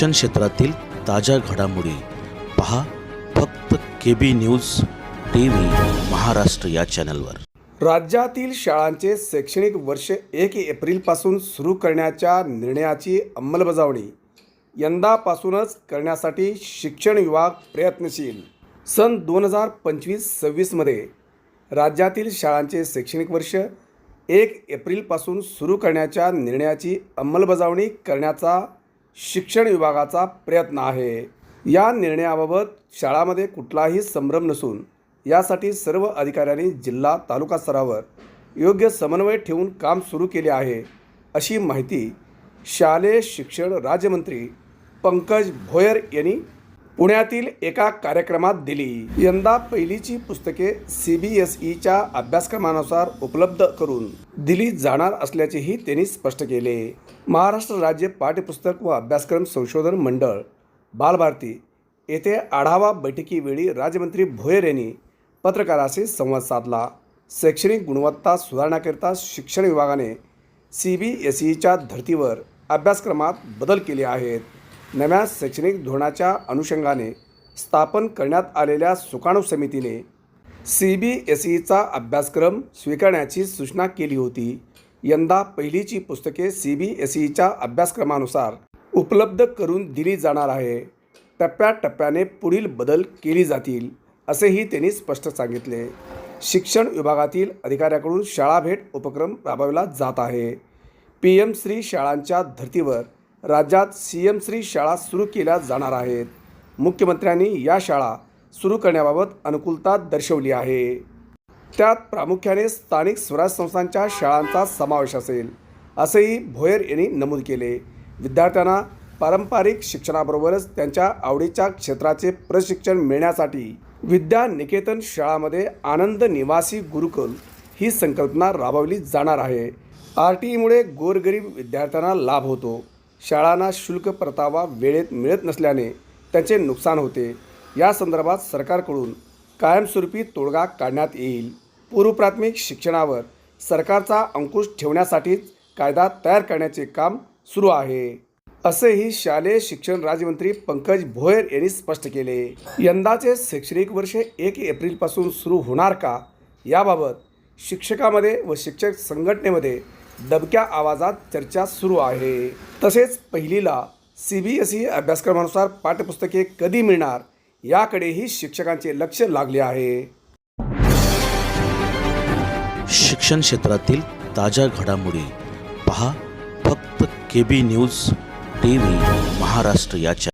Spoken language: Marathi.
शिक्षण क्षेत्रातील ताज्या घडामोडी पहा फक्त K B news T V Maharashtra या चॅनलवर. राज्यातील शाळांचे शैक्षणिक वर्ष एक एप्रिलपासून सुरू करण्याच्या निर्णयाची अंमलबजावणी यंदापासूनच करण्यासाठी शिक्षण विभाग प्रयत्नशील. सन दोन हजार पंचवीस सव्वीसमध्ये राज्यातील शाळांचे शैक्षणिक वर्ष एक एप्रिलपासून सुरू करण्याच्या निर्णयाची अंमलबजावणी करण्याचा शिक्षण विभागाचा प्रयत्न आहे. या निर्णयाबाबत शाळामध्ये कुठलाही संभ्रम नसून यासाठी सर्व अधिकाऱ्यांनी जिल्हा तालुका स्तरावर योग्य समन्वय ठेवून काम सुरू केले आहे अशी माहिती शालेय शिक्षण राज्यमंत्री पंकज भोयर यांनी पुण्यातील एका कार्यक्रमात दिली. यंदा पहिलीची पुस्तके सी बी एस ईच्या अभ्यासक्रमानुसार उपलब्ध करून दिली जाणार असल्याचेही त्यांनी स्पष्ट केले. महाराष्ट्र राज्य पाठ्यपुस्तक व अभ्यासक्रम संशोधन मंडळ बालभारती येथे आढावा बैठकीवेळी राज्यमंत्री भोयर यांनी पत्रकाराशी संवाद साधला. शैक्षणिक गुणवत्ता सुधारण्याकरिता शिक्षण विभागाने सी बी एस ईच्या धर्तीवर अभ्यासक्रमात बदल केले आहेत. नव्या शैक्षणिक धोरणाच्या अनुषंगाने स्थापन करण्यात आलेल्या सुकाणू समितीने सी बी एस ईचा अभ्यासक्रम स्वीकारण्याची सूचना केली होती. यंदा पहिलीची पुस्तके सी बी एस ईच्या अभ्यासक्रमानुसार उपलब्ध करून दिली जाणार आहे. टप्प्याटप्प्याने पुढील बदल केली जातील असेही त्यांनी स्पष्ट सांगितले. शिक्षण विभागातील अधिकाऱ्याकडून शाळा भेट उपक्रम राबविला जात आहे. पी एम श्री शाळांच्या धर्तीवर राज्यात सी एम श्री शाळा सुरू केल्या जाणार आहेत. मुख्यमंत्र्यांनी या शाळा सुरू करण्याबाबत अनुकूलता दर्शवली आहे. त्यात प्रामुख्याने स्थानिक स्वराज संस्थांच्या शाळांचा समावेश असेल असेही भोयर यांनी नमूद केले. विद्यार्थ्यांना पारंपरिक शिक्षणाबरोबरच त्यांच्या आवडीच्या क्षेत्राचे प्रशिक्षण मिळण्यासाठी विद्या निकेतन शाळामध्ये आनंद निवासी गुरुकुल ही संकल्पना राबवली जाणार आहे. आर टी ईमुळे गोरगरीब विद्यार्थ्यांना लाभ होतो. शाळांना शुल्क परतावा वेळेत मिळत नसल्याने त्यांचे नुकसान होते. या संदर्भात सरकारकडून कायमस्वरूपी तोडगा काढण्यात येईल. पूर्वप्राथमिक शिक्षणावर सरकारचा अंकुश ठेवण्यासाठीच कायदा तयार करण्याचे काम सुरू आहे. असेही शालेय शिक्षण राज्यमंत्री पंकज भोयर यांनी स्पष्ट केले. यंदाचे शैक्षणिक वर्ष एक एप्रिलपासून सुरू होणार का? याबाबत शिक्षकामध्ये व शिक्षक संघटनेमध्ये दबक्या आवाजात चर्चा सुरू आहे. तसेच पहिलीला सी बी एस ई अभ्यासक्रमानुसार पाठ्यपुस्तके कधी मिळणार याकडेही शिक्षकांचे लक्ष लागले आहे. शिक्षण क्षेत्रातील ताज्या घडामोडी पहा. फक्त K B news T V Maharashtra याच्या